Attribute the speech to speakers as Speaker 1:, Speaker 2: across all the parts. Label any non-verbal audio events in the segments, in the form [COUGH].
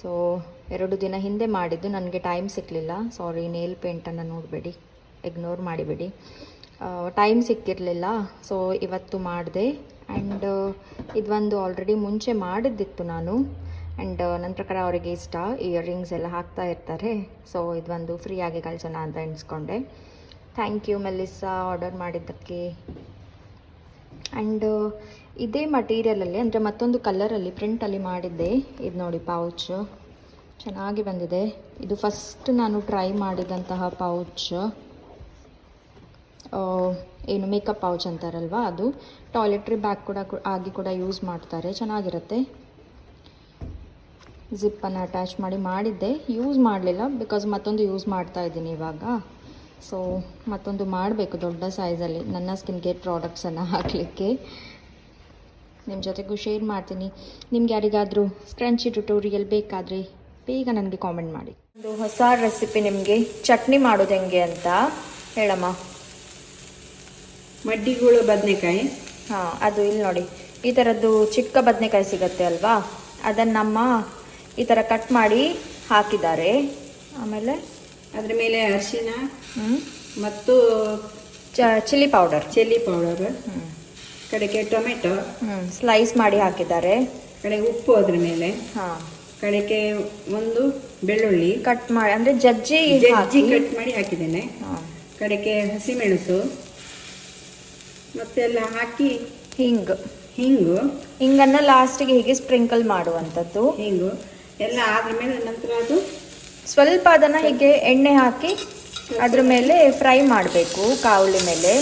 Speaker 1: So ಎರಡು ದಿನ ಹಿಂದೆ ಮಾಡಿದ್ದು. ನನಗೆ ಟೈಮ್ ಸಿಕ್ಕಲಿಲ್ಲ ಸಾರಿ ನೇಲ್ ಪೇಂಟನ್ನು ನೋಡಬೇಡಿ. ಇಗ್ನೋರ್ ಮಾಡಿಬಿಡಿ. ಟೈಮ್ ಸಿಕ್ಕಿರಲಿಲ್ಲ. ಸೊ ಇವತ್ತು ಮಾಡಿದೆ. ಆ್ಯಂಡ್ ಇದೊಂದು ಆಲ್ರೆಡಿ ಮುಂಚೆ ಮಾಡಿದ್ದಿತ್ತು ನಾನು. ಆ್ಯಂಡ್ ನನ್ನ ಪ್ರಕಾರ ಅವರಿಗೆ ಇಷ್ಟ. ಇಯರಿಂಗ್ಸ್ ಎಲ್ಲ ಹಾಕ್ತಾ ಇರ್ತಾರೆ. ಸೊ ಇದೊಂದು ಫ್ರೀಯಾಗಿ ಕಳಿಸೋಣ ಅಂತ ಎಣಿಸ್ಕೊಂಡೆ. ಥ್ಯಾಂಕ್ ಯು ಮೆಲ್ಲಿಸಾ ಆರ್ಡರ್ ಮಾಡಿದ್ದಕ್ಕೆ. ಆ್ಯಂಡ್ ಇದೇ ಮಟೀರಿಯಲಲ್ಲಿ ಅಂದರೆ ಮತ್ತೊಂದು ಕಲರಲ್ಲಿ ಪ್ರಿಂಟಲ್ಲಿ ಮಾಡಿದ್ದೆ. ಇದು ನೋಡಿ ಪೌಚ್ ಚೆನ್ನಾಗಿ ಬಂದಿದೆ. ಇದು ಫಸ್ಟ್ ನಾನು ಟ್ರೈ ಮಾಡಿದಂತಹ ಪೌಚ್ ಏನು ಮೇಕಪ್ ಪೌಚ್ ಅಂತಾರಲ್ವ ಅದು. ಟಾಯ್ಲೆಟ್ರಿ ಬ್ಯಾಗ್ ಕೂಡ ಆಗಿ ಕೂಡ ಯೂಸ್ ಮಾಡ್ತಾರೆ. ಚೆನ್ನಾಗಿರುತ್ತೆ. ಜಿಪ್ಪನ್ನು ಅಟ್ಯಾಚ್ ಮಾಡಿ ಮಾಡಿದ್ದೆ. ಯೂಸ್ ಮಾಡಲಿಲ್ಲ ಬಿಕಾಸ್ ಮತ್ತೊಂದು ಯೂಸ್ ಮಾಡ್ತಾ ಇದ್ದೀನಿ ಇವಾಗ. ಸೊ ಮತ್ತೊಂದು ಮಾಡಬೇಕು ದೊಡ್ಡ ಸೈಜಲ್ಲಿ ನನ್ನ ಸ್ಕಿನ್ ಕೇರ್ ಪ್ರಾಡಕ್ಟ್ಸನ್ನು ಹಾಕಲಿಕ್ಕೆ. ನಿಮ್ಮ ಜೊತೆಗೂ ಶೇರ್ ಮಾಡ್ತೀನಿ. ನಿಮ್ಗೆ ಯಾರಿಗಾದರೂ ಸ್ಕ್ರಂಚಿ ಟ್ಯುಟೋರಿಯಲ್ ಬೇಕಾದರೆ ಬೇಗ ನನಗೆ ಕಾಮೆಂಟ್ ಮಾಡಿ. ಒಂದು ಹೊಸ ರೆಸಿಪಿ ನಿಮಗೆ ಚಟ್ನಿ ಮಾಡೋದು ಹೆಂಗೆ ಅಂತ ಹೇಳಮ್ಮ.
Speaker 2: ಮಡ್ಡಿಗಳು ಬದನೆಕಾಯಿ.
Speaker 1: ಹಾಂ ಅದು ಇಲ್ಲಿ ನೋಡಿ. ಈ ಥರದ್ದು ಚಿಕ್ಕ ಬದನೆಕಾಯಿ ಸಿಗತ್ತೆ ಅಲ್ವಾ? ಅದನ್ನು ನಮ್ಮ ಈ ಥರ ಕಟ್ ಮಾಡಿ ಹಾಕಿದ್ದಾರೆ. ಆಮೇಲೆ
Speaker 2: ಅದ್ರ ಮೇಲೆ ಅರಿಶಿನ
Speaker 1: ಹ್ಞೂ
Speaker 2: ಮತ್ತು
Speaker 1: ಚ ಚಿಲ್ಲಿ ಪೌಡರ್
Speaker 2: ಚಿಲ್ಲಿ ಪೌಡರ್
Speaker 1: ಹ್ಞೂ
Speaker 2: ಕಡೆಗೆ ಟೊಮೆಟೊ.
Speaker 1: ಸ್ಲೈಸ್ ಮಾಡಿ ಹಾಕಿದ್ದಾರೆ.
Speaker 2: ಕಡೆಗೆ ಉಪ್ಪು ಅದ್ರ ಮೇಲೆ.
Speaker 1: ಹಾಂ.
Speaker 2: ಕಡೆಗೆ ಒಂದು ಬೆಳ್ಳುಳ್ಳಿ.
Speaker 1: ಕಟ್ ಮಾಡಿ ಅಂದ್ರೆ ಜಜ್ಜಿ
Speaker 2: ಜಜ್ಜಿ ಕಟ್ ಮಾಡಿ ಹಾಕಿದ್ದೇನೆ.
Speaker 1: ಹಾಂ.
Speaker 2: ಕಡೆಗೆ ಹಸಿಮೆಣಸು. ಮತ್ತೆಲ್ಲ ಹಾಕಿ
Speaker 1: ಹಿಂಗ್.
Speaker 2: ಹಿಂಗು.
Speaker 1: ಹಿಂಗನ್ನ ಲಾಸ್ಟಿಗೆ ಹೀಗೆ ಸ್ಪ್ರಿಂಕಲ್ ಮಾಡುವಂಥದ್ದು.
Speaker 2: ಹಿಂಗು. ಎಲ್ಲ ಆದ್ರ ಮೇಲೆ ನಂತರ ಅದು
Speaker 1: ಸ್ವಲ್ಪ ಅದನ್ನು ಹೀಗೆ ಎಣ್ಣೆ ಹಾಕಿ ಅದ್ರ ಮೇಲೆ ಫ್ರೈ ಮಾಡಬೇಕು ಕಾವಲಿ ಮೇಲೆ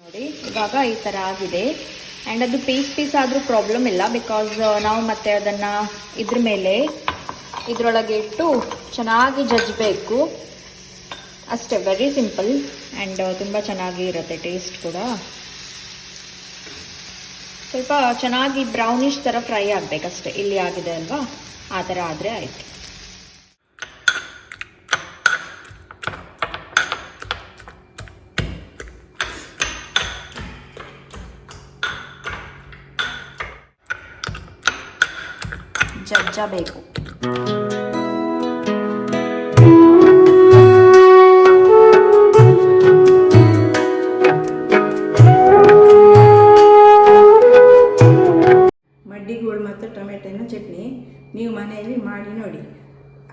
Speaker 1: ನೋಡಿ ಇವಾಗ ಈ ಥರ ಆಗಿದೆ. ಆ್ಯಂಡ್ ಅದು ಪೀಸ್ ಪೀಸ್ ಆದರೂ ಪ್ರಾಬ್ಲಮ್ ಇಲ್ಲ ಬಿಕಾಸ್ ನಾವು ಮತ್ತೆ ಅದನ್ನು ಇದ್ರ ಮೇಲೆ ಇದರೊಳಗೆ ಇಟ್ಟು ಚೆನ್ನಾಗಿ ಜಜ್ಜಬೇಕು ಅಷ್ಟೇ ವೆರಿ ಸಿಂಪಲ್ ಆ್ಯಂಡ್ ತುಂಬ ಚೆನ್ನಾಗಿ ಇರುತ್ತೆ ಟೇಸ್ಟ್ ಕೂಡ. ಸ್ವಲ್ಪ ಚೆನ್ನಾಗಿ ಬ್ರೌನಿಶ್ ಥರ ಫ್ರೈ ಆಗಬೇಕಷ್ಟೆ. ಇಲ್ಲಿ ಆಗಿದೆ ಅಲ್ವಾ? ಆ ಥರ ಆದರೆ ಆಯಿತು. ಜಜ್ಜಬೇಕು
Speaker 2: ಮಡ್ಡಿಗೂಳು ಮತ್ತು ಟೊಮೆಟೊನ ಚಟ್ನಿ ನೀವು ಮನೆಯಲ್ಲಿ ಮಾಡಿ ನೋಡಿ.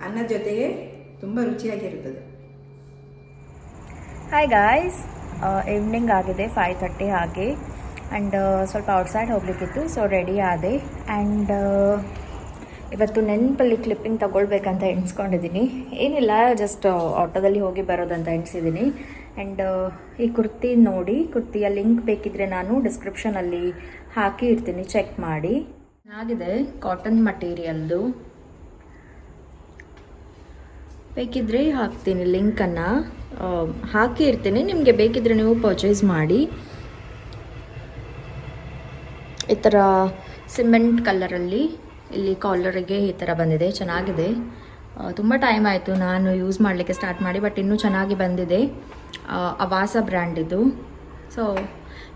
Speaker 2: ಅನ್ನ ಜೊತೆಗೆ ತುಂಬ ರುಚಿಯಾಗಿರುತ್ತದೆ.
Speaker 1: ಹಾಯ್ ಗಾಯ್ಸ್ ಈವ್ನಿಂಗ್ ಆಗಿದೆ ಫೈವ್ ಥರ್ಟಿ ಹಾಗೆ. ಆ್ಯಂಡ್ ಸ್ವಲ್ಪ ಔಟ್ಸೈಡ್ ಹೋಗ್ಲಿಕ್ಕಿತ್ತು ಸೊ ರೆಡಿ ಆದೆ. ಆ್ಯಂಡ್ ಇವತ್ತು ನೆನಪಲ್ಲಿ ಕ್ಲಿಪ್ಪಿಂಗ್ ತಗೊಳ್ಬೇಕಂತ ಎಣಿಸ್ಕೊಂಡಿದ್ದೀನಿ. ಏನಿಲ್ಲ ಜಸ್ಟ್ ಆಟೋದಲ್ಲಿ ಹೋಗಿ ಬರೋದಂತ ಎಣಿಸಿದ್ದೀನಿ ಆ್ಯಂಡ್ ಈ ಕುರ್ತಿ ನೋಡಿ, ಕುರ್ತಿಯ ಲಿಂಕ್ ಬೇಕಿದ್ರೆ ನಾನು ಡಿಸ್ಕ್ರಿಪ್ಷನಲ್ಲಿ ಹಾಕಿ ಇರ್ತೀನಿ ಚೆಕ್ ಮಾಡಿ. ಚೆನ್ನಾಗಿದೆ ಕಾಟನ್ ಮಟೀರಿಯಲ್ದು ಬೇಕಿದ್ರೆ ಹಾಕ್ತೀನಿ ಲಿಂಕನ್ನು ಹಾಕಿ ಇರ್ತೀನಿ ನಿಮಗೆ ಬೇಕಿದ್ರೆ ನೀವು ಪರ್ಚೇಸ್ ಮಾಡಿ. ಈ ಥರ ಸಿಮೆಂಟ್ ಕಲರಲ್ಲಿ ಇಲ್ಲಿ ಕಾಲರಿಗೆ ಈ ಥರ ಬಂದಿದೆ, ಚೆನ್ನಾಗಿದೆ. ತುಂಬ ಟೈಮ್ ಆಯಿತು ನಾನು ಯೂಸ್ ಮಾಡಲಿಕ್ಕೆ ಸ್ಟಾರ್ಟ್ ಮಾಡಿ ಬಟ್ ಇನ್ನೂ ಚೆನ್ನಾಗಿ ಬಂದಿದೆ. ಅವಾಸ ಬ್ರ್ಯಾಂಡ್ ಇದು. ಸೊ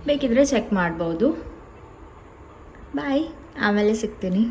Speaker 1: ಬೇಕಿದ್ರೆ ಚೆಕ್ ಮಾಡ್ಬೋದು. ಬಾಯ್ ಆಮೇಲೆ ಸಿಗ್ತೀನಿ.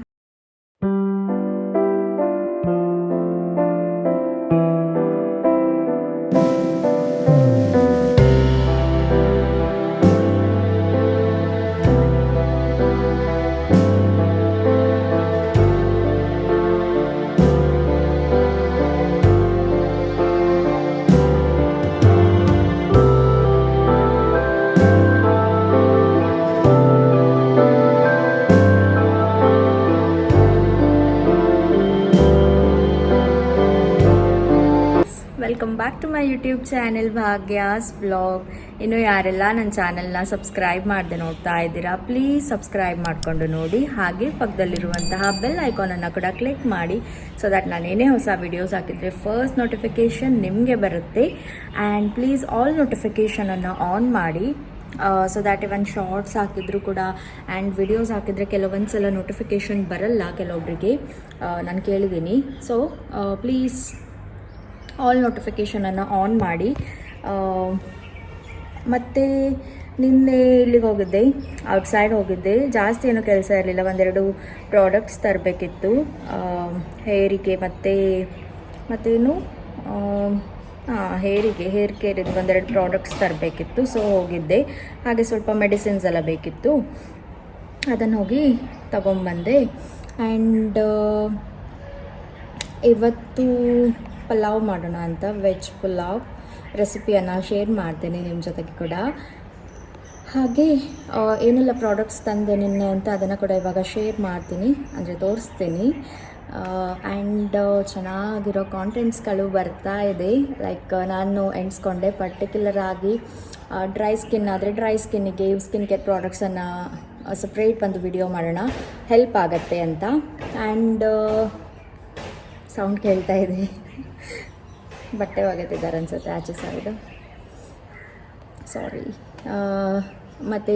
Speaker 1: Welcome back to my YouTube channel Bhagya's blog ಇನ್ನು ಯಾರೆಲ್ಲ ನನ್ನ ಚಾನೆಲ್ನ ಸಬ್ಸ್ಕ್ರೈಬ್ ಮಾಡದೆ ನೋಡ್ತಾ ಇದ್ದೀರಾ ಪ್ಲೀಸ್ ಸಬ್ಸ್ಕ್ರೈಬ್ ಮಾಡಿಕೊಂಡು ನೋಡಿ. ಹಾಗೆ ಪಕ್ಕದಲ್ಲಿರುವಂತಹ ಬೆಲ್ ಐಕಾನನ್ನು ಕೂಡ ಕ್ಲಿಕ್ ಮಾಡಿ ಸೊ ದಟ್ ನಾನೇನೇ ಹೊಸ ವಿಡಿಯೋಸ್ ಹಾಕಿದರೆ ಫಸ್ಟ್ ನೋಟಿಫಿಕೇಷನ್ ನಿಮಗೆ ಬರುತ್ತೆ. ಆ್ಯಂಡ್ ಪ್ಲೀಸ್ ಆಲ್ ನೋಟಿಫಿಕೇಷನನ್ನು ಆನ್ ಮಾಡಿ ಸೊ ದ್ಯಾಟ್ ಇವನ್ ಶಾರ್ಟ್ಸ್ ಹಾಕಿದ್ರು ಕೂಡ ಆ್ಯಂಡ್ ವಿಡಿಯೋಸ್ ಹಾಕಿದರೆ ಕೆಲವೊಂದು ಸಲ ನೋಟಿಫಿಕೇಷನ್ ಬರಲ್ಲ ಕೆಲವೊಬ್ಬರಿಗೆ ನಾನು ಕೇಳಿದ್ದೀನಿ. ಸೊ ಪ್ಲೀಸ್ ಆಲ್ ನೋಟಿಫಿಕೇಷನನ್ನು ಆನ್ ಮಾಡಿ. ಮತ್ತು ನಿನ್ನೆ ಇಲ್ಲಿಗೆ ಹೋಗಿದ್ದೆ ಔಟ್ಸೈಡ್ ಹೋಗಿದ್ದೆ. ಜಾಸ್ತಿ ಏನು ಕೆಲಸ ಇರಲಿಲ್ಲ, ಒಂದೆರಡು ಪ್ರಾಡಕ್ಟ್ಸ್ ತರಬೇಕಿತ್ತು. ಹೇರಿಗೆ ಮತ್ತು, ಮತ್ತೇನು ಹಾಂ, ಹೇರಿಗೆ ಹೇರ್ ಕೇರ್ ಇದು ಒಂದೆರಡು ಪ್ರಾಡಕ್ಟ್ಸ್ ತರಬೇಕಿತ್ತು ಸೊ ಹೋಗಿದ್ದೆ. ಹಾಗೆ ಸ್ವಲ್ಪ ಮೆಡಿಸಿನ್ಸ್ ಎಲ್ಲ ಬೇಕಿತ್ತು. ಅದನ್ನು ಹೋಗಿ ತಗೊಂಬಂದೆ. ಆ್ಯಂಡ್ ಇವತ್ತು ಪಲಾವ್ ಮಾಡೋಣ ಅಂತ ವೆಜ್ ಪಲಾವ್ ರೆಸಿಪಿಯನ್ನು ಶೇರ್ ಮಾಡ್ತೇನೆ ನಿಮ್ಮ ಜೊತೆಗೆ ಕೂಡ. ಹಾಗೆ ಏನೆಲ್ಲ ಪ್ರಾಡಕ್ಟ್ಸ್ ತಂದೆ ನಿನ್ನೆ ಅಂತ ಅದನ್ನು ಕೂಡ ಇವಾಗ ಶೇರ್ ಮಾಡ್ತೀನಿ, ಅಂದರೆ ತೋರಿಸ್ತೀನಿ. ಆ್ಯಂಡ್ ಚೆನ್ನಾಗಿರೋ ಕಾಂಟೆಂಟ್ಸ್ಗಳು ಬರ್ತಾ ಇದೆ. ಲೈಕ್ ನಾನು ಎಣಿಸ್ಕೊಂಡೆ ಪರ್ಟಿಕ್ಯುಲರ್ ಆಗಿ ಡ್ರೈ ಸ್ಕಿನ್ ಆದರೆ ಡ್ರೈ ಸ್ಕಿನ್ನಿಗೆ ಸ್ಕಿನ್ ಕೇರ್ ಪ್ರಾಡಕ್ಟ್ಸನ್ನು ಸಪ್ರೇಟ್ ಒಂದು ವಿಡಿಯೋ ಮಾಡೋಣ. ಹೆಲ್ಪ್ ಆಗತ್ತೆ ಅಂತ. ಆ್ಯಂಡ್ ಸೌಂಡ್ ಕೇಳ್ತಾ ಇದೆ. ಬಟ್ಟೆ ಒಗೆತಿದ್ದಾರೆ ಅನ್ಸುತ್ತೆ ಆಚೆ ಸೈಡು ಸಾರಿ ಮತ್ತು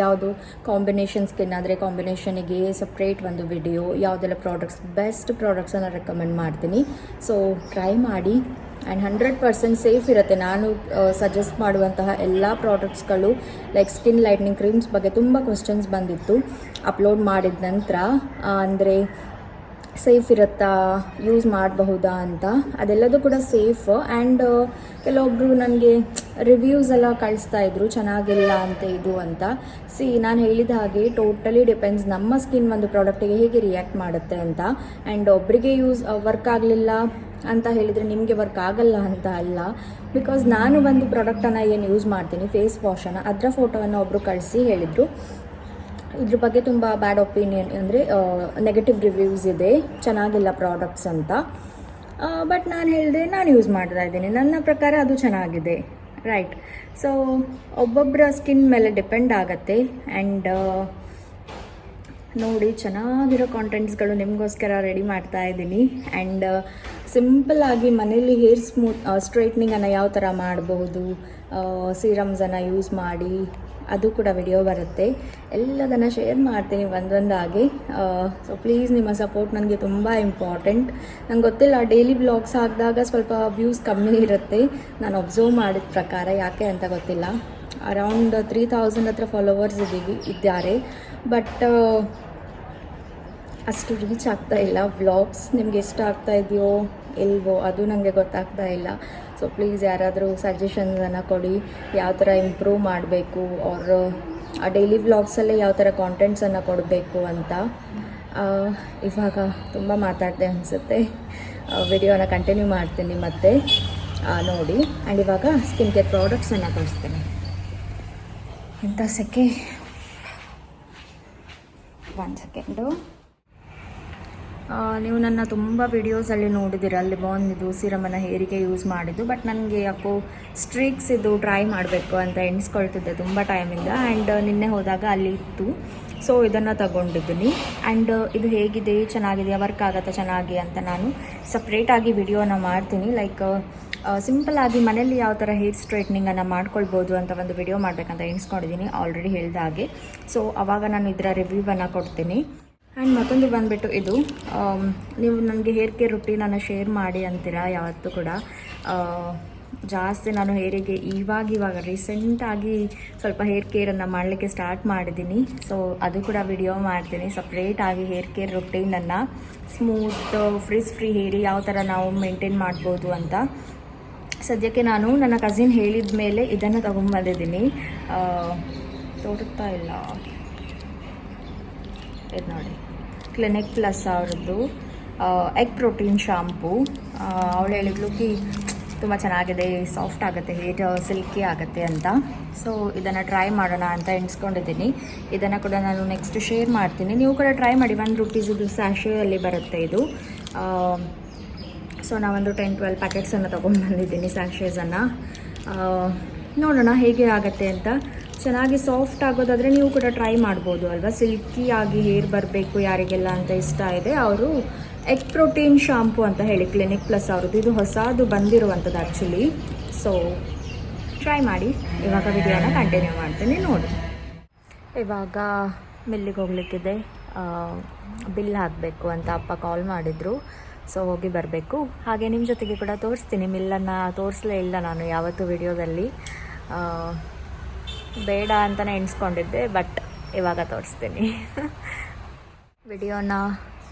Speaker 1: ಯಾವುದು ಕಾಂಬಿನೇಷನ್ ಸ್ಕಿನ್ ಆದರೆ ಕಾಂಬಿನೇಷನಿಗೆ ಸಪ್ರೇಟ್ ಒಂದು ವಿಡಿಯೋ ಯಾವುದೆಲ್ಲ ಪ್ರಾಡಕ್ಟ್ಸ್ ಬೆಸ್ಟ್ ಪ್ರಾಡಕ್ಟ್ಸನ್ನು ರೆಕಮೆಂಡ್ ಮಾಡ್ತೀನಿ. ಸೊ ಟ್ರೈ ಮಾಡಿ. ಆ್ಯಂಡ್ ಹಂಡ್ರೆಡ್ ಪರ್ಸೆಂಟ್ ಸೇಫ್ ಇರುತ್ತೆ. ನಾನು ಸಜೆಸ್ಟ್ ಮಾಡುವಂತಹ ಎಲ್ಲ ಪ್ರಾಡಕ್ಟ್ಸ್ಗಳು ಲೈಕ್ ಸ್ಕಿನ್ ಲೈಟ್ನಿಂಗ್ ಕ್ರೀಮ್ಸ್ ಬಗ್ಗೆ ತುಂಬ ಕ್ವಶನ್ಸ್ ಬಂದಿತ್ತು. ಅಪ್ಲೋಡ್ ಮಾಡಿದ ನಂತರ ಅಂದರೆ ಸೇಫ್ ಇರುತ್ತಾ? ಯೂಸ್ ಮಾಡಬಹುದಾ ಅಂತ? ಅದೆಲ್ಲದೂ ಕೂಡ ಸೇಫ್ ಆ್ಯಂಡ್ ಕೆಲವೊಬ್ಬರು ನನಗೆ ರಿವ್ಯೂಸ್ ಎಲ್ಲ ಕಳಿಸ್ತಾ ಇದ್ರು, ಚೆನ್ನಾಗಿಲ್ಲ ಅಂತ ಇದು ಅಂತ. ಸಿ ನಾನು ಹೇಳಿದ ಹಾಗೆ ಟೋಟಲಿ ಡಿಪೆಂಡ್ಸ್ ನಮ್ಮ ಸ್ಕಿನ್ ಒಂದು ಪ್ರಾಡಕ್ಟಿಗೆ ಹೇಗೆ ರಿಯಾಕ್ಟ್ ಮಾಡುತ್ತೆ ಅಂತ. ಆ್ಯಂಡ್ ಒಬ್ಬರಿಗೆ ಯೂಸ್ ವರ್ಕ್ ಆಗಲಿಲ್ಲ ಅಂತ ಹೇಳಿದರೆ ನಿಮಗೆ ವರ್ಕ್ ಆಗಲ್ಲ ಅಂತ ಅಲ್ಲ. ಬಿಕಾಸ್ ನಾನು ಒಂದು ಪ್ರಾಡಕ್ಟನ್ನು ಏನು ಯೂಸ್ ಮಾಡ್ತೀನಿ ಫೇಸ್ ವಾಶನ್ನು ಅದರ ಫೋಟೋವನ್ನು ಒಬ್ಬರು ಕಳಿಸಿ ಹೇಳಿದರು. ಇದ್ರ ಬಗ್ಗೆ ತುಂಬ ಬ್ಯಾಡ್ ಒಪಿನಿಯನ್ ಅಂದರೆ ನೆಗೆಟಿವ್ ರಿವ್ಯೂಸ್ ಇದೆ, ಚೆನ್ನಾಗಿಲ್ಲ ಪ್ರಾಡಕ್ಟ್ಸ್ ಅಂತ. ಬಟ್ ನಾನು ಹೇಳಿದೆ ನಾನು ಯೂಸ್ ಮಾಡ್ತಾ ಇದ್ದೀನಿ. ನನ್ನ ಪ್ರಕಾರ ಅದು ಚೆನ್ನಾಗಿದೆ ರೈಟ್ ಸೊ ಒಬ್ಬೊಬ್ಬರ ಸ್ಕಿನ್ ಮೇಲೆ ಡಿಪೆಂಡ್ ಆಗತ್ತೆ ಆ್ಯಂಡ್ ನೋಡಿ ಚೆನ್ನಾಗಿರೋ ಕಾಂಟೆಂಟ್ಸ್ಗಳು ನಿಮಗೋಸ್ಕರ ರೆಡಿ ಮಾಡ್ತಾ ಇದ್ದೀನಿ. ಆ್ಯಂಡ್ ಸಿಂಪಲ್ ಆಗಿ ಮನೇಲಿ ಹೇರ್ ಸ್ಮೂತ್ ಸ್ಟ್ರೈಟ್ನಿಂಗನ್ನು ಯಾವ ಥರ ಮಾಡಬಹುದು ಸೀರಮ್ಸನ್ನು ಯೂಸ್ ಮಾಡಿ ಅದು ಕೂಡ ವಿಡಿಯೋ ಬರುತ್ತೆ. ಎಲ್ಲದನ್ನು ಶೇರ್ ಮಾಡ್ತೀನಿ ಒಂದೊಂದಾಗಿ. ಸೊ ಪ್ಲೀಸ್ ನಿಮ್ಮ ಸಪೋರ್ಟ್ ನನಗೆ ತುಂಬ ಇಂಪಾರ್ಟೆಂಟ್ ನಂಗೆ ಗೊತ್ತಿಲ್ಲ ಡೈಲಿ ಬ್ಲಾಗ್ಸ್ ಹಾಕಿದಾಗ ಸ್ವಲ್ಪ ವ್ಯೂಸ್ ಕಮ್ಮಿ ಇರುತ್ತೆ. ನಾನು ಒಬ್ಸರ್ವ್ ಮಾಡಿದ ಪ್ರಕಾರ ಯಾಕೆ ಅಂತ ಗೊತ್ತಿಲ್ಲ. ಅರೌಂಡ್ ತ್ರೀ ತೌಸಂಡ್ ಹತ್ರ ಫಾಲೋವರ್ಸ್ ಇದ್ದೀವಿ ಇದ್ದಾರೆ. ಬಟ್ ಅಷ್ಟು ರೀಚ್ ಆಗ್ತಾ ಇಲ್ಲ ವ್ಲಾಗ್ಸ್ ನಿಮ್ಗೆ ಎಷ್ಟು ಆಗ್ತಾ ಇದೆಯೋ, ಇಲ್ವೋ, ಅದು ನನಗೆ ಗೊತ್ತಾಗ್ತಾ ಇಲ್ಲ. ಸೊ ಪ್ಲೀಸ್ ಯಾರಾದರೂ ಸಜೆಷನ್ಸನ್ನು ಕೊಡಿ ಯಾವ ಥರ ಇಂಪ್ರೂವ್ ಮಾಡಬೇಕು ಅವ್ರ ಡೈಲಿ ವ್ಲಾಗ್ಸಲ್ಲೇ ಯಾವ ಥರ ಕಾಂಟೆಂಟ್ಸನ್ನು ಕೊಡಬೇಕು ಅಂತ ಆ, ಇವಾಗ ತುಂಬ ಮಾತಾಡಿದೆ ಅನಿಸುತ್ತೆ. ವಿಡಿಯೋನ ಕಂಟಿನ್ಯೂ ಮಾಡ್ತೀನಿ ಮತ್ತೆ ಆ, ನೋಡಿ. ಆ್ಯಂಡ್ ಇವಾಗ ಸ್ಕಿನ್ ಕೇರ್ ಪ್ರಾಡಕ್ಟ್ಸನ್ನು ತೋರಿಸ್ತೇನೆ. ಇಂಥ ಸೆಕೆ? ಒನ್ ಸೆಕೆಂಡು ಆ, ನೀವು ನನ್ನ ತುಂಬ ವಿಡಿಯೋಸಲ್ಲಿ ನೋಡಿದ್ದೀರ ಅಲ್ಲಿ ಬಾಂದಿದ್ದು ಸಿರಮನ ಹೇರಿಗೆ ಯೂಸ್ ಮಾಡಿದ್ದು. ಬಟ್ ನನಗೆ ಯಾಕೋ ಸ್ಟ್ರೀಕ್ಸ್ ಇದು ಟ್ರೈ ಮಾಡಬೇಕು ಅಂತ ಎಣಿಸ್ಕೊಳ್ತಿದ್ದೆ ತುಂಬ ಟೈಮಿಂದ ಆ್ಯಂಡ್ ನಿನ್ನೆ ಹೋದಾಗ ಅಲ್ಲಿ ಇತ್ತು. ಸೊ ಇದನ್ನು ತಗೊಂಡಿದ್ದೀನಿ. ಆ್ಯಂಡ್ ಇದು ಹೇಗಿದೆ? ಚೆನ್ನಾಗಿದೆಯಾ? ವರ್ಕ್ ಆಗುತ್ತಾ? ಚೆನ್ನಾಗಿ ಅಂತ ನಾನು ಸಪ್ರೇಟಾಗಿ ವಿಡಿಯೋನ ಮಾಡ್ತೀನಿ. ಲೈಕ್ ಸಿಂಪಲ್ ಆಗಿ ಮನೇಲಿ ಯಾವ ಥರ ಹೇರ್ ಸ್ಟ್ರೈಟ್ನಿಂಗನ್ನು ಮಾಡ್ಕೊಳ್ಬೋದು ಅಂತ ಒಂದು ವಿಡಿಯೋ ಮಾಡಬೇಕಂತ ಎಣಿಸ್ಕೊಂಡಿದ್ದೀನಿ. ಆಲ್ರೆಡಿ ಹೇಳಿದ ಹಾಗೆ. ಸೊ ಆವಾಗ ನಾನು ಇದರ ರಿವ್ಯೂವನ್ನು ಕೊಡ್ತೀನಿ. ಆ್ಯಂಡ್ ಮತ್ತೊಂದು ಬಂದುಬಿಟ್ಟು ಇದು ನೀವು ನನಗೆ ಹೇರ್ ಕೇರ್ ರುಟೀನನ್ನು ಶೇರ್ ಮಾಡಿ ಅಂತೀರಾ? ಯಾವತ್ತೂ ಕೂಡ. ಜಾಸ್ತಿ ನಾನು ಹೇರಿಗೆ ಇವಾಗ ಇವಾಗ ರೀಸೆಂಟಾಗಿ ಸ್ವಲ್ಪ ಹೇರ್ ಕೇರನ್ನು ಮಾಡಲಿಕ್ಕೆ ಸ್ಟಾರ್ಟ್ ಮಾಡಿದ್ದೀನಿ. ಸೊ ಅದು ಕೂಡ ವಿಡಿಯೋ ಮಾಡ್ತೀನಿ. ಸಪ್ರೇಟಾಗಿ ಹೇರ್ ಕೇರ್ ರುಟೀನನ್ನು ಸ್ಮೂತ್ ಫ್ರಿಸ್ ಫ್ರೀ ಹೇರಿ ಯಾವ ಥರ ನಾವು ಮೇಂಟೈನ್ ಮಾಡ್ಬೋದು ಅಂತ. ಸದ್ಯಕ್ಕೆ ನಾನು ನನ್ನ ಕಸಿನ್ ಹೇಳಿದ ಮೇಲೆ ಇದನ್ನು ತೊಗೊಂಬಂದಿದ್ದೀನಿ ತೋರುತ್ತಾ ಇಲ್ಲ? ಇದು ನೋಡಿ ಕ್ಲಿನಿಕ್ ಪ್ಲಸ್ ಅವ್ರದ್ದು ಎಗ್ ಪ್ರೋಟೀನ್ ಶಾಂಪೂ ಅವಳು ಹೇಳಿದ್ಲು ಕಿ, ತುಂಬ ಚೆನ್ನಾಗಿದೆ ಸಾಫ್ಟ್ ಆಗುತ್ತೆ ಹೇಟ್ ಸಿಲ್ಕಿ ಆಗುತ್ತೆ ಅಂತ. ಸೊ ಇದನ್ನು ಟ್ರೈ ಮಾಡೋಣ ಅಂತ ಎಣಿಸ್ಕೊಂಡಿದ್ದೀನಿ. ಇದನ್ನು ಕೂಡ ನಾನು ನೆಕ್ಸ್ಟ್ ಶೇರ್ ಮಾಡ್ತೀನಿ. ನೀವು ಕೂಡ ಟ್ರೈ ಮಾಡಿ ಒನ್ ರುಪೀಸಿದ್ದು ಸ್ಯಾಶೆಯಲ್ಲಿ ಬರುತ್ತೆ ಇದು. ಸೊ ನಾವೊಂದು ಟೆನ್ ಟ್ವೆಲ್ ಪ್ಯಾಕೆಟ್ಸನ್ನು ತೊಗೊಂಡು ಬಂದಿದ್ದೀನಿ ಸ್ಯಾಶೇಸನ್ನು ನೋಡೋಣ ಹೇಗೆ ಆಗುತ್ತೆ ಅಂತ. ಚೆನ್ನಾಗಿ ಸಾಫ್ಟ್ ಆಗೋದಾದರೆ ನೀವು ಕೂಡ ಟ್ರೈ ಮಾಡ್ಬೋದು ಅಲ್ವಾ? ಆಗಿ ಹೇರ್ ಬರಬೇಕು ಯಾರಿಗೆಲ್ಲ ಅಂತ ಇಷ್ಟ ಇದೆ, ಅವರು ಎಗ್ ಪ್ರೋಟೀನ್ ಶಾಂಪು ಅಂತ ಹೇಳಿ ಕ್ಲಿನಿಕ್ ಪ್ಲಸ್ ಅವ್ರದ್ದು. ಇದು ಹೊಸದು ಬಂದಿರುವಂಥದ್ದು ಆ್ಯಕ್ಚುಲಿ ಸೊ ಟ್ರೈ ಮಾಡಿ. ಇವಾಗ ವಿಡಿಯೋನ ಕಂಟಿನ್ಯೂ ಮಾಡ್ತೀನಿ ನೋಡಿ. ಇವಾಗ ಮಿಲ್ಲಿಗೆ ಹೋಗ್ಲಿಕ್ಕಿದೆ. ಬಿಲ್ ಹಾಕಬೇಕು ಅಂತ ಅಪ್ಪ ಕಾಲ್ ಮಾಡಿದರು. ಸೊ ಹೋಗಿ ಬರಬೇಕು. ಹಾಗೆ ನಿಮ್ಮ ಜೊತೆಗೆ ಕೂಡ ತೋರಿಸ್ತೀನಿ. ಮಿಲ್ಲನ್ನು ತೋರಿಸಲೇ ಇಲ್ಲ ನಾನು ಯಾವತ್ತೂ ವಿಡಿಯೋದಲ್ಲಿ ಬೇಡ ಅಂತಲೇ ಎಣಿಸ್ಕೊಂಡಿದ್ದೆ ಬಟ್ ಇವಾಗ ತೋರಿಸ್ತೀನಿ. ವಿಡಿಯೋನ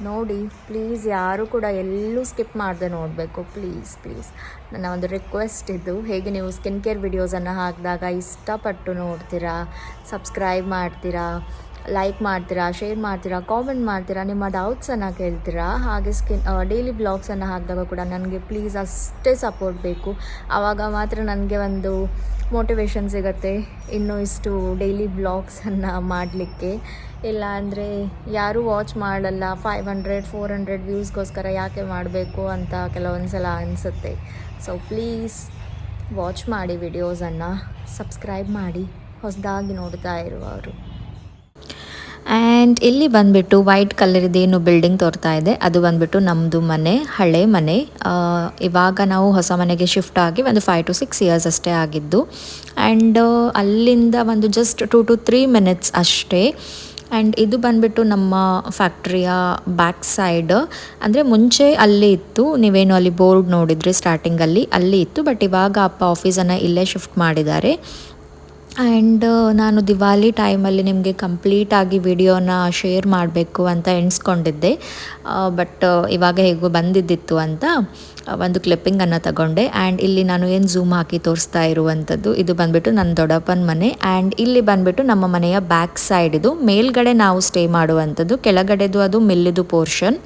Speaker 1: ನೋಡಿ ಪ್ಲೀಸ್ ಯಾರು ಕೂಡ ಎಲ್ಲೂ ಸ್ಕಿಪ್ ಮಾಡದೆ ನೋಡಬೇಕು. ಪ್ಲೀಸ್ ಪ್ಲೀಸ್ ನನ್ನ ಒಂದು ರಿಕ್ವೆಸ್ಟ್ ಇದ್ದು ಹೇಗೆ ನೀವು ಸ್ಕಿನ್ ಕೇರ್ ವಿಡಿಯೋಸನ್ನು ಹಾಕಿದಾಗ ಇಷ್ಟಪಟ್ಟು ನೋಡ್ತೀರಾ ಸಬ್ಸ್ಕ್ರೈಬ್ ಮಾಡ್ತೀರಾ ಲೈಕ್ ಮಾಡ್ತೀರಾ ಶೇರ್ ಮಾಡ್ತೀರಾ ಕಾಮೆಂಟ್ ಮಾಡ್ತೀರಾ, ನಿಮ್ಮ ಡೌಟ್ಸನ್ನು ಕೇಳ್ತೀರಾ? ಹಾಗೆ ಸ್ಕಿನ್ ಡೈಲಿ ಬ್ಲಾಗ್ಸನ್ನು ಹಾಕಿದಾಗ ಕೂಡ ನನಗೆ ಪ್ಲೀಸ್ ಅಷ್ಟೇ ಸಪೋರ್ಟ್ ಬೇಕು. ಆವಾಗ ಮಾತ್ರ ನನಗೆ ಒಂದು ಮೋಟಿವೇಶನ್ ಸಿಗುತ್ತೆ ಇನ್ನೂ ಇಷ್ಟು ಡೈಲಿ ಬ್ಲಾಗ್ಸನ್ನು ಮಾಡಲಿಕ್ಕೆ. ಇಲ್ಲ ಅಂದರೆ ಯಾರೂ ವಾಚ್ ಮಾಡಲ್ಲ ಫೈವ್ ಹಂಡ್ರೆಡ್ ಫೋರ್ ಹಂಡ್ರೆಡ್ ವ್ಯೂಸ್ಗೋಸ್ಕರ ಯಾಕೆ ಮಾಡಬೇಕು ಅಂತ ಕೆಲವೊಂದು ಸಲ ಅನಿಸುತ್ತೆ. ಸೊ ಪ್ಲೀಸ್ ವಾಚ್ ಮಾಡಿ ವಿಡಿಯೋಸನ್ನು ಸಬ್ಸ್ಕ್ರೈಬ್ ಮಾಡಿ, ಹೊಸದಾಗಿ ನೋಡ್ತಾ ಇರುವವರು. ಆ್ಯಂಡ್ ಇಲ್ಲಿ ಬಂದುಬಿಟ್ಟು ವೈಟ್ ಕಲರ್ದೇನು ಬಿಲ್ಡಿಂಗ್ ತೋರ್ತಾ ಇದೆ. ಅದು ಬಂದುಬಿಟ್ಟು ನಮ್ಮದು ಮನೆ, ಹಳೆ ಮನೆ. ಇವಾಗ ನಾವು ಹೊಸ ಮನೆಗೆ ಶಿಫ್ಟ್ ಆಗಿ ಒಂದು ಫೈವ್ ಟು ಸಿಕ್ಸ್ ಇಯರ್ಸ್ ಅಷ್ಟೇ ಆಗಿದ್ದು. ಆ್ಯಂಡ್ ಅಲ್ಲಿಂದ ಒಂದು just two two three minutes ಅಷ್ಟೇ. ಆ್ಯಂಡ್ ಇದು ಬಂದುಬಿಟ್ಟು ನಮ್ಮ ಫ್ಯಾಕ್ಟ್ರಿಯ ಬ್ಯಾಕ್ ಸೈಡ್ ಅಂದರೆ ಮುಂಚೆ ಅಲ್ಲಿ ಇತ್ತು. ನೀವೇನು ಅಲ್ಲಿ ಬೋರ್ಡ್ ನೋಡಿದ್ರಿ ಸ್ಟಾರ್ಟಿಂಗಲ್ಲಿ ಅಲ್ಲಿ ಇತ್ತು. ಬಟ್ ಇವಾಗ ಅಪ್ಪ ಆಫೀಸನ್ನು ಇಲ್ಲೇ ಶಿಫ್ಟ್ ಮಾಡಿದ್ದಾರೆ. ಆ್ಯಂಡ್ ನಾನು ದಿವಾಲಿ ಟೈಮಲ್ಲಿ ನಿಮಗೆ ಕಂಪ್ಲೀಟಾಗಿ ವಿಡಿಯೋನ ಶೇರ್ ಮಾಡಬೇಕು ಅಂತ ಎಣಿಸ್ಕೊಂಡಿದ್ದೆ. ಬಟ್ ಇವಾಗ ಹೇಗೂ ಬಂದಿದ್ದಿತ್ತು ಅಂತ ಒಂದು ಕ್ಲಿಪ್ಪಿಂಗನ್ನು ತಗೊಂಡೆ. ಆ್ಯಂಡ್ ಇಲ್ಲಿ ನಾನು ಏನು ಝೂಮ್ ಹಾಕಿ ತೋರಿಸ್ತಾ ಇರುವಂಥದ್ದು, ಇದು ಬಂದುಬಿಟ್ಟು ನನ್ನ ದೊಡ್ಡಪ್ಪನ ಮನೆ. ಆ್ಯಂಡ್ ಇಲ್ಲಿ ಬಂದುಬಿಟ್ಟು ನಮ್ಮ ಮನೆಯ ಬ್ಯಾಕ್ ಸೈಡ್ ಇದು. ಮೇಲ್ಗಡೆ ನಾವು ಸ್ಟೇ ಮಾಡುವಂಥದ್ದು, ಕೆಳಗಡೆದು ಅದು ಮಿಲ್ಲಿದು ಪೋರ್ಷನ್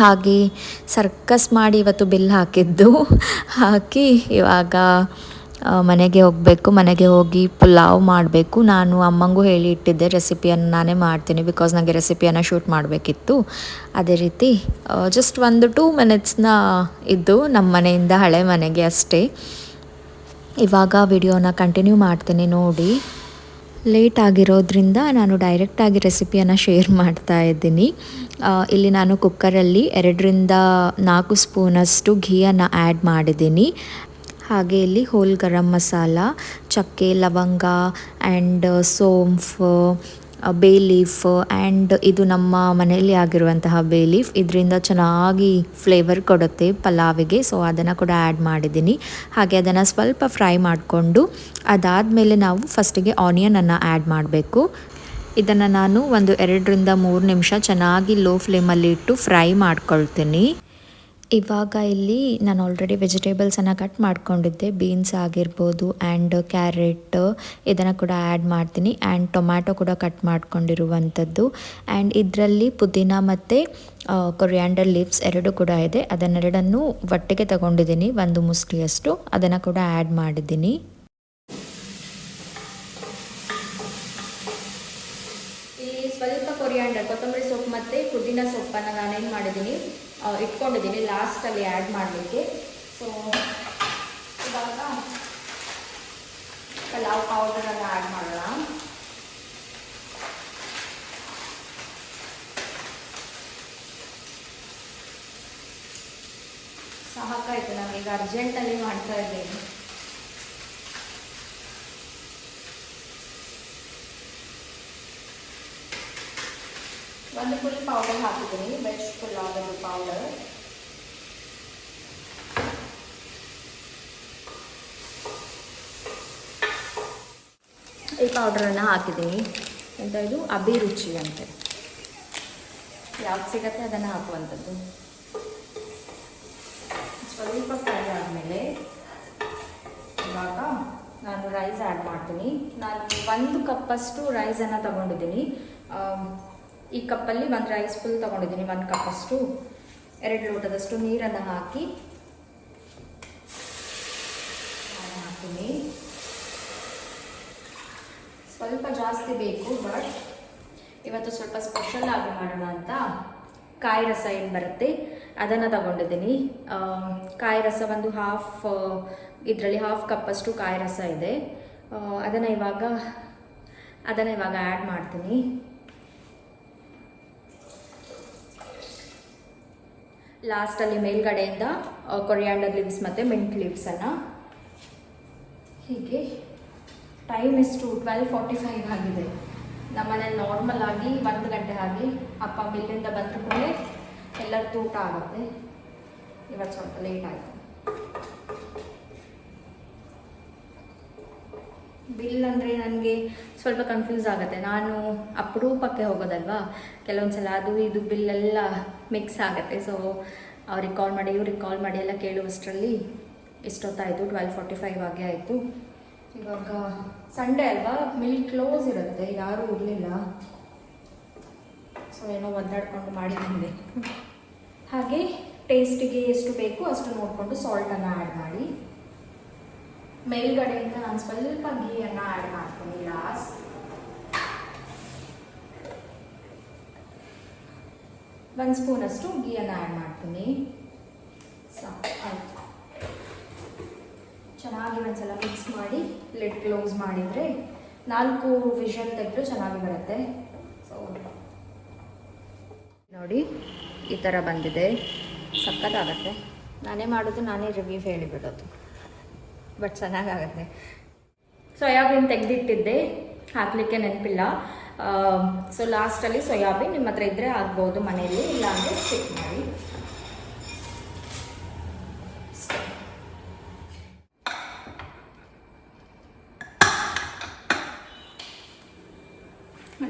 Speaker 1: ಹಾಗೆ ಸರ್ಕಸ್ ಮಾಡಿ ಇವತ್ತು ಬಿಲ್ ಹಾಕಿದ್ದು. [LAUGHS] ಹಾಕಿ ಇವಾಗ ಮನೆಗೆ ಹೋಗಬೇಕು, ಮನೆಗೆ ಹೋಗಿ ಪುಲಾವ್ ಮಾಡಬೇಕು. ನಾನು ಅಮ್ಮಂಗೂ ಹೇಳಿ ಇಟ್ಟಿದ್ದೆ ರೆಸಿಪಿಯನ್ನು ನಾನೇ ಮಾಡ್ತೀನಿ ಬಿಕಾಸ್ ನನಗೆ ರೆಸಿಪಿಯನ್ನು ಶೂಟ್ ಮಾಡಬೇಕಿತ್ತು. ಅದೇ ರೀತಿ ಜಸ್ಟ್ ಒಂದು ಟೂ ಮಿನಿಟ್ಸ್ನ ಇದ್ದು ನಮ್ಮ ಮನೆಯಿಂದ ಹಳೆ ಮನೆಗೆ ಅಷ್ಟೇ. ಇವಾಗ ವಿಡಿಯೋನ ಕಂಟಿನ್ಯೂ ಮಾಡ್ತೀನಿ ನೋಡಿ. ಲೇಟ್ ಆಗಿರೋದ್ರಿಂದ ನಾನು ಡೈರೆಕ್ಟಾಗಿ ರೆಸಿಪಿಯನ್ನು ಶೇರ್ ಮಾಡ್ತಾ ಇದ್ದೀನಿ. ಇಲ್ಲಿ ನಾನು ಕುಕ್ಕರಲ್ಲಿ ಎರಡರಿಂದ ನಾಲ್ಕು ಸ್ಪೂನಷ್ಟು ಘೀಯನ್ನು ಆ್ಯಡ್ ಮಾಡಿದ್ದೀನಿ. ಹಾಗೆ ಇಲ್ಲಿ ಹೋಲ್ ಗರಂ ಮಸಾಲ, ಚಕ್ಕೆ, ಲವಂಗ and saunf bay leaf and ಇದು ನಮ್ಮ ಮನೆಯಲ್ಲಿ ಆಗಿರುವಂತಹ ಬೇ ಲೀಫ್ ಇದರಿಂದ ಚೆನ್ನಾಗಿ ಫ್ಲೇವರ್ ಕೊಡುತ್ತೆ ಪಲಾವಿಗೆ. ಸೊ ಅದನ್ನು ಕೂಡ ಆ್ಯಡ್ ಮಾಡಿದ್ದೀನಿ. ಹಾಗೆ ಅದನ್ನು ಸ್ವಲ್ಪ ಫ್ರೈ ಮಾಡಿಕೊಂಡು ಅದಾದಮೇಲೆ ನಾವು ಫಸ್ಟಿಗೆ ಆನಿಯನನ್ನು ಆ್ಯಡ್ ಮಾಡಬೇಕು. ಇದನ್ನು ನಾನು ಒಂದು ಎರಡರಿಂದ ಮೂರು ನಿಮಿಷ ಚೆನ್ನಾಗಿ ಲೋ ಫ್ಲೇಮಲ್ಲಿ ಇಟ್ಟು ಫ್ರೈ ಮಾಡ್ಕೊಳ್ತೀನಿ. ಇವಾಗ ಇಲ್ಲಿ ನಾನು ಆಲ್ರೆಡಿ ವೆಜಿಟೇಬಲ್ಸನ್ನು ಕಟ್ ಮಾಡ್ಕೊಂಡಿದ್ದೆ. ಬೀನ್ಸ್ ಆಗಿರ್ಬೋದು ಆ್ಯಂಡ್ ಕ್ಯಾರೆಟ್ ಇದನ್ನು ಕೂಡ ಆ್ಯಡ್ ಮಾಡ್ತೀನಿ. ಆ್ಯಂಡ್ ಟೊಮ್ಯಾಟೊ ಕೂಡ ಕಟ್ ಮಾಡ್ಕೊಂಡಿರುವಂಥದ್ದು. ಆ್ಯಂಡ್ ಇದರಲ್ಲಿ ಪುದೀನ ಮತ್ತು ಕೊರಿಯಾಂಡರ್ ಲೀವ್ಸ್ ಎರಡು ಕೂಡ ಇದೆ. ಅದನ್ನೆರಡನ್ನು ಒಟ್ಟಿಗೆ ತಗೊಂಡಿದ್ದೀನಿ. ಒಂದು ಮುಸ್ಲಿಯಷ್ಟು. ಅದನ್ನು ಕೂಡ ಆ್ಯಡ್ ಮಾಡಿದ್ದೀನಿ. ಸ್ವಲ್ಪ ಕೊರಿಯಾಂಡರ್ ಕೊತ್ತಂಬರಿ ಸೊಪ್ಪು ಮತ್ತು ಪುದೀನ ಸೊಪ್ಪನ್ನು ನಾನೇನು ಮಾಡಿದ್ದೀನಿ? ಇಟ್ಕೊಂಡಿದ್ದೀನಿ ಲಾಸ್ಟಲ್ಲಿ ಆ್ಯಡ್ ಮಾಡಲಿಕ್ಕೆ. ಸೊ ಇವಾಗ ಪಲಾವ್ ಪೌಡರನ್ನು ಆ್ಯಡ್ ಮಾಡೋಣ. ಸಹಕಾಯಿತು ನಾನು ಈಗ ಅರ್ಜೆಂಟಲ್ಲಿ ಮಾಡ್ತಾ ಇದ್ದೀನಿ. ಒಂದು ಫುಲ್ ಪೌಡರ್ ಹಾಕಿದ್ದೀನಿ ವೆಜ್ ಪುಲಾವ್ ಪೌಡರ್ ಈ ಪೌಡ್ರನ್ನು ಹಾಕಿದ್ದೀನಿ ಎಂತ ಇದು ಅಭಿರುಚಿ ಅಂತೆ ಯಾವ್ದು ಸಿಗತ್ತೆ ಅದನ್ನು ಹಾಕುವಂಥದ್ದು ಸ್ವಲ್ಪ ಫ್ರೈ ಆದಮೇಲೆ ಇವಾಗ ನಾನು ರೈಸ್ ಆ್ಯಡ್ ಮಾಡ್ತೀನಿ ನಾನು ಒಂದು ಕಪ್ಪಷ್ಟು ರೈಸನ್ನು ತಗೊಂಡಿದ್ದೀನಿ ಈ ಕಪ್ಪಲ್ಲಿ ಒಂದು ರೈಸ್ ಫುಲ್ ತಗೊಂಡಿದ್ದೀನಿ, ಒಂದು ಕಪ್ಪಷ್ಟು ಎರಡು ಲೋಟದಷ್ಟು ನೀರನ್ನು ಹಾಕಿ. ಹಾಕ್ತೀನಿ. ಸ್ವಲ್ಪ ಜಾಸ್ತಿ ಬೇಕು ಬಟ್ ಇವತ್ತು ಸ್ವಲ್ಪ ಸ್ಪೆಷಲ್ ಆಗಿ ಮಾಡೋಣ ಅಂತ. ಕಾಯಿ ರಸ ಏನು ಬರುತ್ತೆ, ಅದನ್ನು ತಗೊಂಡಿದ್ದೀನಿ. ಕಾಯಿ ರಸ ಒಂದು ಹಾಫ್ ಇದರಲ್ಲಿ ಹಾಫ್ ಕಪ್ಪಷ್ಟು ಕಾಯಿ ರಸ ಇದೆ. ಅದನ್ನು ಇವಾಗ ಅದನ್ನು ಇವಾಗ ಆ್ಯಡ್ ಮಾಡ್ತೀನಿ. ಲಾಸ್ಟಲ್ಲಿ ಮೇಲ್ಗಡೆಯಿಂದ ಕೊರಿಯಾಂಡರ್ ಲೀವ್ಸ್ ಮತ್ತು ಮಿಂಟ್ ಲೀವ್ಸನ್ನು ಹೀಗೆ ಟೈಮ್ ಎಷ್ಟು ಟ್ವೆಲ್ ಫಾರ್ಟಿ ಫೈವ್ ಆಗಿದೆ. ನಮ್ಮನೇಲಿ ನಾರ್ಮಲ್ ಆಗಿ ಒಂದು ಗಂಟೆ ಆಗಿ ಅಪ್ಪ ಮಿಲ್ಲಿಂದ ಬಂದ ಕೂಡಲೇ ಎಲ್ಲರದ್ದು ಊಟ ಆಗುತ್ತೆ. ಇವತ್ತು ಸ್ವಲ್ಪ ಲೇಟ್ ಆಯಿತು. ಬಿಲ್ ಅಂದರೆ ನನಗೆ ಸ್ವಲ್ಪ ಕನ್ಫ್ಯೂಸ್ ಆಗುತ್ತೆ. ನಾನು ಅಪರೂಪಕ್ಕೆ ಹೋಗೋದಲ್ವಾ? ಕೆಲವೊಂದು ಸಲ ಅದು ಇದು ಬಿಲ್ಲೆಲ್ಲ ಮಿಕ್ಸ್ ಆಗುತ್ತೆ. ಸೊ ಅವ್ರಿಗೆ ಕಾಲ್ ಮಾಡಿ, ಇವ್ರಿಗೆ ಕಾಲ್ ಮಾಡಿ ಎಲ್ಲ ಕೇಳುವಷ್ಟರಲ್ಲಿ ಎಷ್ಟೊತ್ತಾಯಿತು ಟ್ವೆಲ್ ಫಾರ್ಟಿ ಫೈವ್ ಆಗಿ ಆಯಿತು. ಇವಾಗ ಸಂಡೇ ಅಲ್ವಾ? ಮಿಲ್ ಕ್ಲೋಸ್ ಇರುತ್ತೆ. ಯಾರೂ ಇರಲಿಲ್ಲ. ಸೊ ಏನೋ ಒದ್ದಾಡ್ಕೊಂಡು ಮಾಡಿ ಬಂದೆ ಹಾಗೆ ಟೇಸ್ಟಿಗೆ ಎಷ್ಟು ಬೇಕು ಅಷ್ಟು ನೋಡಿಕೊಂಡು ಸಾಲ್ಟನ್ನು ಆ್ಯಡ್ ಮಾಡಿ. ಮೇಲ್ಗಡೆಯಿಂದ ನಾನು ಸ್ವಲ್ಪ ಗೀಯನ್ನು ಆ್ಯಡ್ ಮಾಡ್ತೀನಿ ಲಾಸ್ಟ್ ಒಂದು ಸ್ಪೂನಷ್ಟು ಗೀಯನ್ನು ಆ್ಯಡ್ ಮಾಡ್ತೀನಿ. ಸಾಕು ಚೆನ್ನಾಗಿ ಒಂದ್ಸಲ ಮಿಕ್ಸ್ ಮಾಡಿ ಲಿಡ್ ಕ್ಲೋಸ್ ಮಾಡಿದರೆ ನಾಲ್ಕು ವಿಷಲ್ ತೆಗೆದು ಚೆನ್ನಾಗಿ ಬರುತ್ತೆ. ನೋಡಿ, ಈ ಥರ ಬಂದಿದೆ. ಸಖತ್ತಾಗತ್ತೆ. ನಾನೇ ಮಾಡೋದು, ನಾನೇ ರಿವ್ಯೂ ಹೇಳಿಬಿಡೋದು ಬಟ್ ಚೆನ್ನಾಗಾಗತ್ತೆ. ಸೋಯಾಬೀನ್ ತೆಗೆದಿಟ್ಟಿದ್ದೆ. ಹಾಕಲಿಕ್ಕೆ ನೆನಪಿಲ್ಲ. ಸೊ ಲಾಸ್ಟಲ್ಲಿ ಸೋಯಾಬೀನ್ ನಿಮ್ಮ ಹತ್ರ ಇದ್ದರೆ ಆಗ್ಬೋದು ಮನೆಯಲ್ಲಿ ಇಲ್ಲ ಅಂದರೆ ಸ್ಟಿಕ್ ಮಾಡಿ.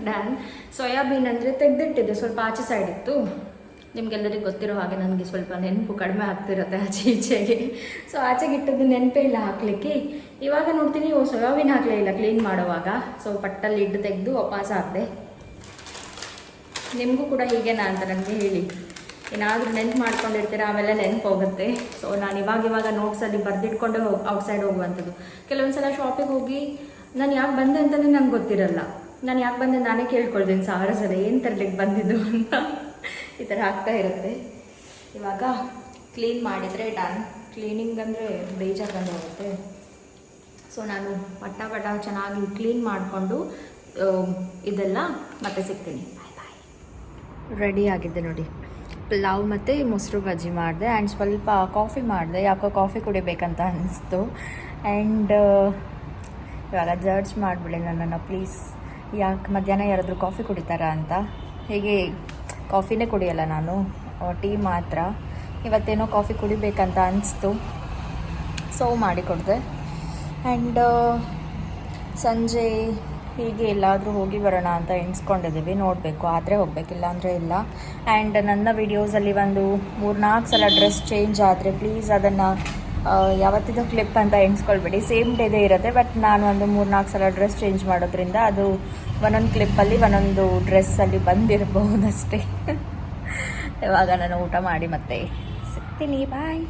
Speaker 1: ಡನ್ ಸೋಯಾಬೀನ್ ಅಂದರೆ ತೆಗೆದಿಟ್ಟಿದ್ದೆ, ಸ್ವಲ್ಪ ಆಚೆ ಸೈಡ್ ಇತ್ತು. ನಿಮ್ಗೆಲ್ಲರಿಗೂ ಗೊತ್ತಿರೋ ಹಾಗೆ ನನಗೆ ಸ್ವಲ್ಪ ನೆನಪು ಕಡಿಮೆ ಆಗ್ತಿರುತ್ತೆ ಆಚೆ ಈಚೆಗೆ. ಸೊ ಆಚೆಗೆ ಇಟ್ಟದ್ದು ನೆನಪೇ ಇಲ್ಲ ಹಾಕಲಿಕ್ಕೆ. ಇವಾಗ ನೋಡ್ತೀನಿ, ಓ, ಸೋಯಾಬೀನ್ ಹಾಕಲೇ ಇಲ್ಲ ಕ್ಲೀನ್ ಮಾಡುವಾಗ. ಸೊ ಪಟ್ಟಲ್ಲಿ ಇಟ್ಟು ತೆಗೆದು ವಾಪಸ್ ಹಾಕಿದೆ. ನಿಮಗೂ ಕೂಡ ಹೀಗೇನಾ ಅಂತ ನನಗೆ ಹೇಳಿ. ಏನಾದರೂ ನೆನ್ಪು ಮಾಡ್ಕೊಂಡಿರ್ತೀರ, ಆಮೇಲೆ ನೆನಪು ಹೋಗುತ್ತೆ. ಸೊ ನಾನು ಇವಾಗ ಇವಾಗ ನೋಟ್ಸಲ್ಲಿ ಬರೆದಿಟ್ಕೊಂಡೆ ಹೋಗಿ ಔಟ್ಸೈಡ್ ಹೋಗುವಂಥದ್ದು. ಕೆಲವೊಂದು ಸಲ ಶಾಪಿಗೆ ಹೋಗಿ, ನಾನು ಯಾಕೆ ಬಂದೆ ಅಂತಲೇ ನಂಗೆ ಗೊತ್ತಿರಲ್ಲ. ನಾನು ಯಾಕೆ ಬಂದೆ ನಾನೇ ಕೇಳ್ಕೊಳ್ತೀನಿ, ಸಾವಿರ ಸಲ ಏನು ತರಲಿಕ್ಕೆ ಬಂದಿದ್ದು ಅಂತ. ಈ ಥರ ಆಗ್ತಾ ಇರುತ್ತೆ. ಇವಾಗ ಕ್ಲೀನ್ ಮಾಡಿದರೆ ಡನ್ ಕ್ಲೀನಿಂಗ್ ಅಂದರೆ ಬೇಜಾರು ಬಂದು ಹೋಗುತ್ತೆ. ಸೊ ನಾನು ಪಟ್ಟ ಪಟ್ಟ ಚೆನ್ನಾಗಿ ಕ್ಲೀನ್ ಮಾಡಿಕೊಂಡು ಇದೆಲ್ಲ ಮತ್ತೆ ಸಿಗ್ತೀನಿ. ರೆಡಿ ಆಗಿದೆ ನೋಡಿ. ಪಲಾವ್ ಮತ್ತು ಮೊಸರು ಬಜ್ಜಿ ಮಾಡಿದೆ ಆ್ಯಂಡ್ ಸ್ವಲ್ಪ ಕಾಫಿ ಮಾಡಿದೆ. ಯಾಕೋ ಕಾಫಿ ಕುಡಿಬೇಕಂತ ಅನ್ನಿಸ್ತು ಆ್ಯಂಡ್ ಇವಾಗ ಜಡ್ಜ್ ಮಾಡಿಬಿಡಿ ನನ್ನನ್ನು ಪ್ಲೀಸ್ ಯಾಕೆ ಮಧ್ಯಾಹ್ನ ಯಾರಾದರೂ ಕಾಫಿ ಕುಡಿತಾರಾ ಅಂತ? ಹೀಗೆ ಕಾಫಿನೇ ಕುಡಿಯಲ್ಲ ನಾನು. ಟೀ ಮಾತ್ರ. ಇವತ್ತೇನೋ ಕಾಫಿ ಕುಡಿಬೇಕಂತ ಅನಿಸ್ತು. ಸೊ ಮಾಡಿಕೊಡ್ದೆ ಆ್ಯಂಡ್ ಸಂಜೆ ಹೀಗೆ ಎಲ್ಲಾದರೂ ಹೋಗಿ ಬರೋಣ ಅಂತ ಎಣಿಸ್ಕೊಂಡಿದ್ದೀವಿ. ನೋಡಬೇಕು. ಆದರೆ ಹೋಗಬೇಕಿಲ್ಲ ಅಂದರೆ ಇಲ್ಲ. ಆ್ಯಂಡ್ ನನ್ನ ವಿಡಿಯೋಸಲ್ಲಿ ಒಂದು ಮೂರು ನಾಲ್ಕು ಸಲ ಡ್ರೆಸ್ ಚೇಂಜ್ ಆದರೆ ಪ್ಲೀಸ್ ಅದನ್ನು ಯಾವತ್ತಿದ್ದು ಕ್ಲಿಪ್ ಅಂತ ಎಣಿಸ್ಕೊಳ್ಬೇಡಿ. ಸೇಮ್ ಡೇದೇ ಇರುತ್ತೆ ಬಟ್ ನಾನು ಒಂದು ಮೂರು ನಾಲ್ಕು ಸಲ ಡ್ರೆಸ್ ಚೇಂಜ್ ಮಾಡೋದ್ರಿಂದ ಅದು ಒಂದೊಂದು ಕ್ಲಿಪ್ಪಲ್ಲಿ ಒಂದೊಂದು ಡ್ರೆಸ್ಸಲ್ಲಿ ಬಂದಿರಬಹುದಷ್ಟೇ [LAUGHS] ಇವಾಗ ನಾನು ಊಟ ಮಾಡಿ ಮತ್ತೆ ಸಿಗ್ತೀನಿ ಬಾಯ್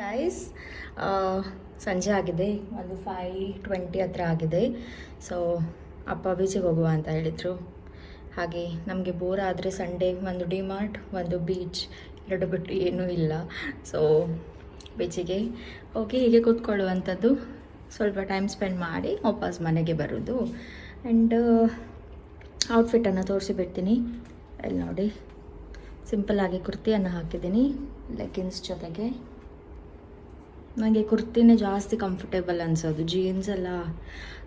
Speaker 1: ಗೈಸ್ ಸಂಜೆ ಆಗಿದೆ. ಒಂದು ಫೈ ಟ್ವೆಂಟಿ ಹತ್ರ ಆಗಿದೆ. ಸೊ ಅಪ್ಪ ಬೀಚಿಗೆ ಹೋಗುವ ಅಂತ ಹೇಳಿದರು. ಹಾಗೆ ನಮಗೆ ಬೋರ್ ಆದರೆ ಸಂಡೇ ಒಂದು ಡಿಮಾರ್ಟ್ ಒಂದು ಬೀಚ್ ಎರಡು ಬಿಟ್ಟು ಏನೂ ಇಲ್ಲ. ಸೊ ಬೀಚಿಗೆ ಹೋಗಿ ಹೀಗೆ ಕೂತ್ಕೊಳ್ಳುವಂಥದ್ದು ಸ್ವಲ್ಪ ಟೈಮ್ ಸ್ಪೆಂಡ್ ಮಾಡಿ ವಾಪಸ್ ಮನೆಗೆ ಬರೋದು ಆ್ಯಂಡ್ ಔಟ್ಫಿಟ್ಟನ್ನು ತೋರಿಸಿಬಿಡ್ತೀನಿ ಅಲ್ಲಿ ನೋಡಿ ಸಿಂಪಲ್ಲಾಗಿ ಕುರ್ತಿಯನ್ನು ಹಾಕಿದ್ದೀನಿ ಲೆಗ್ಗಿನ್ಸ್ ಜೊತೆಗೆ. ನನಗೆ ಕುರ್ತಿನೇ ಜಾಸ್ತಿ ಕಂಫರ್ಟೇಬಲ್ ಅನಿಸೋದು. ಜೀನ್ಸ್ ಎಲ್ಲ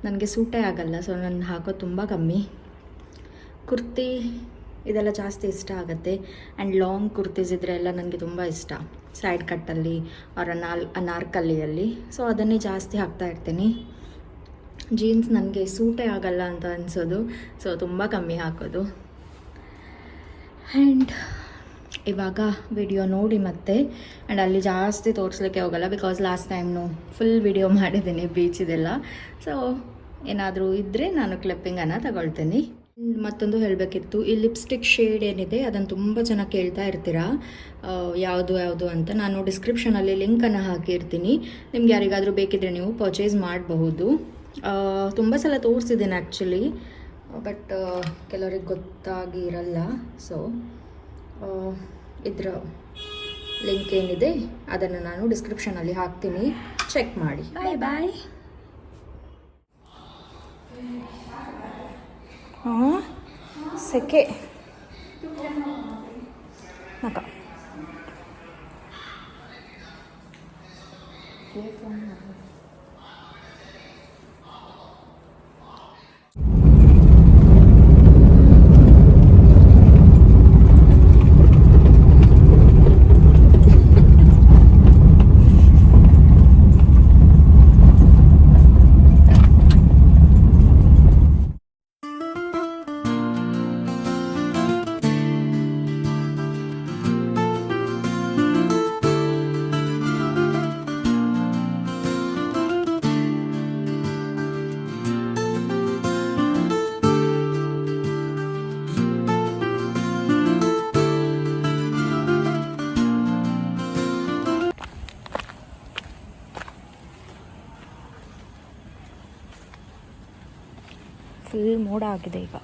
Speaker 1: ನನಗೆ ಸೂಟೇ ಆಗಲ್ಲ ಸೊ ನಾನು ಹಾಕೋದು ತುಂಬ ಕಮ್ಮಿ. ಕುರ್ತಿ ಇದೆಲ್ಲ ಜಾಸ್ತಿ ಇಷ್ಟ ಆಗುತ್ತೆ. ಆ್ಯಂಡ್ ಲಾಂಗ್ ಕುರ್ತೀಸ್ ಇದ್ರೆ ಎಲ್ಲ ನನಗೆ ತುಂಬ ಇಷ್ಟ. ಸೈಡ್ ಕಟ್ಟಲ್ಲಿ, ಅವರ ನಾಲ್ ಅನಾರ್ಕಲ್ಲಿಯಲ್ಲಿ ಸೊ ಅದನ್ನೇ ಜಾಸ್ತಿ ಹಾಕ್ತಾ ಇರ್ತೀನಿ. ಜೀನ್ಸ್ ನನಗೆ ಸೂಟೇ ಆಗಲ್ಲ ಅಂತ ಅನಿಸೋದು. ಸೊ ತುಂಬ ಕಮ್ಮಿ ಹಾಕೋದು. ಆ್ಯಂಡ್ ಇವಾಗ ವಿಡಿಯೋ ನೋಡಿ ಮತ್ತೆ. ಆ್ಯಂಡ್ ಅಲ್ಲಿ ಜಾಸ್ತಿ ತೋರಿಸ್ಲಿಕ್ಕೆ ಹೋಗಲ್ಲ ಬಿಕಾಸ್ ಲಾಸ್ಟ್ ಟೈಮ್ನು ಫುಲ್ ವಿಡಿಯೋ ಮಾಡಿದ್ದೀನಿ ಬೀಚಿದೆಲ್ಲ ಸೊ ಏನಾದರೂ ಇದ್ದರೆ ನಾನು ಕ್ಲಿಪ್ಪಿಂಗನ್ನು ತಗೊಳ್ತೀನಿ. ಮತ್ತೊಂದು ಹೇಳಬೇಕಿತ್ತು. ಈ ಲಿಪ್ಸ್ಟಿಕ್ ಶೇಡ್ ಏನಿದೆ, ಅದನ್ನು ತುಂಬ ಜನ ಕೇಳ್ತಾ ಇರ್ತೀರಾ? ಯಾವುದು ಯಾವುದು ಅಂತ ನಾನು ಡಿಸ್ಕ್ರಿಪ್ಷನಲ್ಲಿ ಲಿಂಕನ್ನು ಹಾಕಿರ್ತೀನಿ. ನಿಮ್ಗೆ ಯಾರಿಗಾದರೂ ಬೇಕಿದ್ರೆ ನೀವು ಪರ್ಚೇಸ್ ಮಾಡಬಹುದು. ತುಂಬ ಸಲ ತೋರಿಸಿದ್ದೀನಿ ಆ್ಯಕ್ಚುಲಿ ಬಟ್ ಕೆಲವರಿಗೆ ಗೊತ್ತಾಗಿ ಇರಲ್ಲ ಸೊ ಇದರ ಲಿಂಕ್ ಏನಿದೆ, ಅದನ್ನು ನಾನು ಡಿಸ್ಕ್ರಿಪ್ಷನಲ್ಲಿ ಹಾಕ್ತೀನಿ. ಚೆಕ್ ಮಾಡಿ. ಬಾಯ್ ಬಾಯ್ ಸೆಕೆ なんか。ಫುಲ್ ಮೋಡ ಆಗಿದೆ ಈಗ.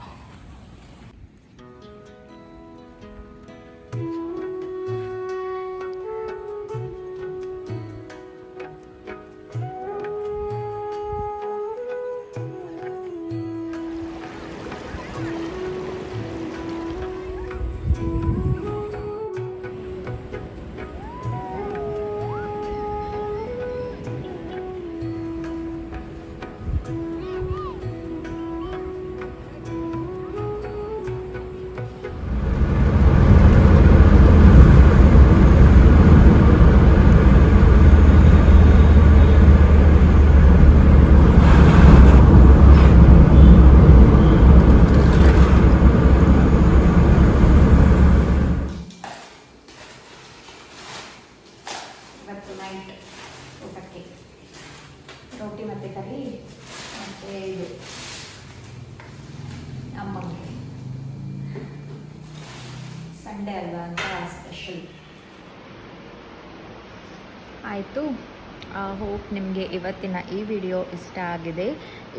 Speaker 1: ನಿಮಗೆ ಇವತ್ತಿನ ಈ ವಿಡಿಯೋ ಇಷ್ಟ ಆಗಿದೆ.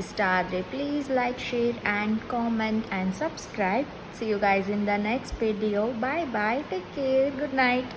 Speaker 1: ಇಷ್ಟ ಆದರೆ please like share and comment and subscribe see you guys in the next video bye bye take care good night